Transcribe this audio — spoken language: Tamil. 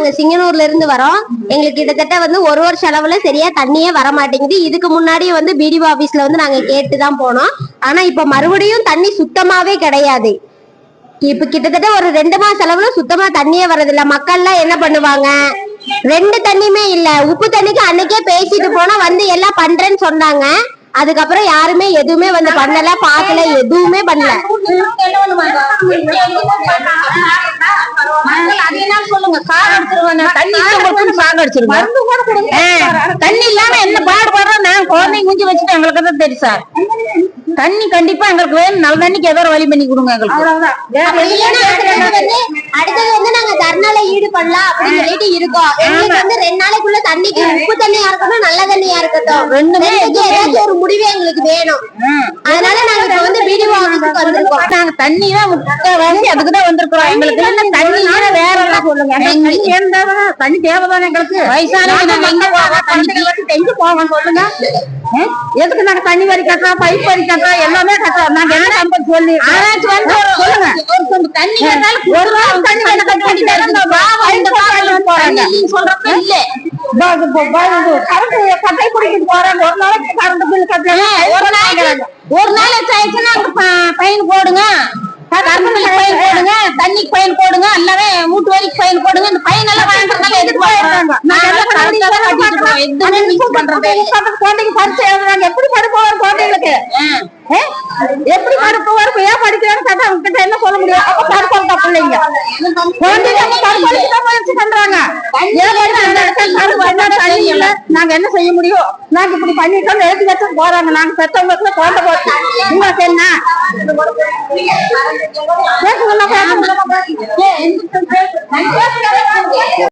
நாங்க சிங்கனூர்ல இருந்து வரோம். எங்களுக்கு கிட்டத்தட்ட வந்து ஒரு வருஷ அளவுல சரியா தண்ணியே வர மாட்டேங்குது இதுக்கு முன்னாடி வந்து பிடிஓ ஆபீஸ்ல வந்து நாங்க கேட்டு தான் போனோம். ஆனா இப்ப மறுபடியும் தண்ணி சுத்தமாவே கிடையாது. இப்ப கிட்டத்தட்ட ஒரு ரெண்டு மாச அளவுல சுத்தமா தண்ணியே வர்றதில்ல மக்கள்லாம் என்ன பண்ணுவாங்க? ரெண்டு தண்ணியுமே இல்ல. உப்பு தண்ணிக்கு அன்னைக்கே பேசிட்டு போனா வந்து எல்லாம் பண்றேன்னு சொன்னாங்க. அதுக்கப்புறம் யாருமே எதுவுமே வந்து பண்ணல. பாக்கல எதுவுமே பண்ணல. சொல்லுங்க? அடிச்சிருவேன் தண்ணி இல்லாம சாக அடிச்சிருவேன் தண்ணி இல்லாம என்ன பாடுபடுறோம் நான் குழந்தைங்க குஞ்சு வச்சுட்டு எங்களுக்கு தான் தெரியும் சார். தண்ணி கண்டிப்பா எங்களுக்கு வேணும். நல்ல தண்ணிக்கு ஏதோ வழி பண்ணி கொடுங்க எங்களுக்கு. அடுத்தது வந்து அடுத்தது வந்து நாங்க தர்ணால ஈடுபடலாம் அப்படின்னு சொல்லிட்டு இருக்கோம். எங்களுக்கு வந்து ரெண்டு நாளைக்குள்ள தண்ணிக்கு உப்பு தண்ணியா இருக்கட்டும் நல்ல தண்ணியா இருக்கட்டும். ரெண்டுக்கும் ஏதாச்சும் ஒரு முடிவு எங்களுக்கு வேணும். அதனால ஆபீஸ்க்கு வந்திருக்கோம் நாங்க தண்ணி தான் முக்கால்வாசி அதுக்கு தான் வந்திருக்கிறோம். எங்களுக்கு தண்ணி வேற எல்லாம் சொல்லுங்க. தண்ணி தண்ணி தேவைதானே எங்களுக்கு? வயசானவங்க எங்க போவோம் தண்ணி? சொல்லுங்க? எதுக்கு நாங்க தண்ணி வரி கட்டுறோம் பைப் வரி கட்டுறோம் எல்லாமே கட்டுறோம் நாங்க என்ன சம்பளம் சொல்லி சொல்லுங்க. தண்ணி கேட்டாலும் ஒரு நாள் தண்ணி வேணும் கட்ட வேண்டியது போறாங்க. சொல்றப்ப இல்ல. கரண்ட் கட்டை பிடிக்கிட்டு போறாங்க ஒரு நாளைக்கு கரண்ட் பில் கட்டணும் ஒரு ஒரு நாள் ஆயிடுச்சுன்னா ஃபைன் போடுங்க. கரண்ட் ஃபைன் போடுங்க. தண்ணிக்கு ஃபைன் போடுங்க. எல்லாமே மூட்டு வலிக்கு ஃபைன் போடுங்க. இந்த ஃபைன் எல்லாம் வாங்குறதுனால எதுக்கு குழந்தைக்கு பரிசு எழுதுறாங்க. எப்படி படிப்பு குழந்தைங்களுக்கு? ஏ? எப்படி படிப்பு வரும்? ஏன் படிக்கிறான்னு கேட்டா அவங்க கிட்ட என்ன சொல்ல முடியும்? அப்ப படிப்பாங்க பிள்ளைங்க. குழந்தைங்க தான் முயற்சி பண்றாங்க. நாங்க என்ன செய்ய முடியும்? நாங்க இப்படி பண்ணிட்டோம் எழுதி வச்சு போறாங்க. நாங்க பெற்றவங்களுக்கு குழந்தை போச்சு உங்களுக்கு ఎందుకంటే